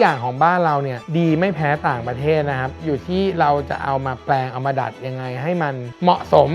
อย่างของบ้านเราเนี่ยดีไม่แพ้ต่างประเทศนะครับ อยู่ที่เราจะเอามาแปลงเอามาดัดยังไง ให้มันเหมาะสม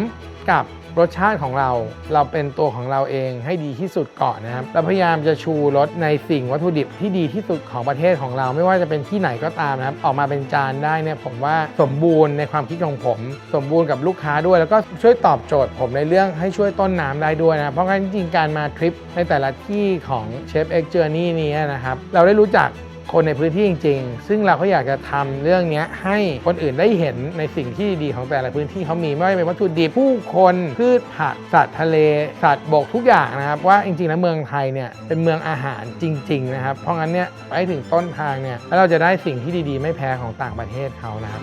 กับรสชาติของเรา เราเป็นตัวของเราเองให้ดีที่สุดก่อนนะครับเราพยายามจะชูรสในสิ่งวัตถุดิบที่ดีที่สุดของประเทศของเรา ไม่ว่าจะเป็นที่ไหนก็ตามนะครับ ออกมาเป็นจานได้เนี่ยผมว่าสมบูรณ์ในความคิดของผม สมบูรณ์กับลูกค้าด้วย แล้วก็ช่วยตอบโจทย์ผมในเรื่องให้ช่วยต้นน้ำได้ด้วยนะเพราะงั้นจริงการมาทริปในแต่ละที่ของเชฟเอ็กเจอร์นี่นี้นะครับเราได้รู้จัก คนในพื้นที่จริง ๆ ซึ่งเราก็อยากจะทำเรื่องนี้ให้คนอื่นได้เห็นในสิ่งที่ดีของแต่ละพื้นที่เขามีไม่ว่าจะเป็นวัตถุดิบผู้คนพืชผักสัตว์ทะเล สัตว์บกทุกอย่างนะครับ ว่าจริงๆแล้วเมืองไทยเนี่ยเป็นเมืองอาหารจริง ๆ นะครับ เพราะงั้นเนี่ยไปถึงต้นทางเนี่ยแล้วเราจะได้สิ่งที่ดีๆ ไม่แพ้ของต่างประเทศเขานะครับ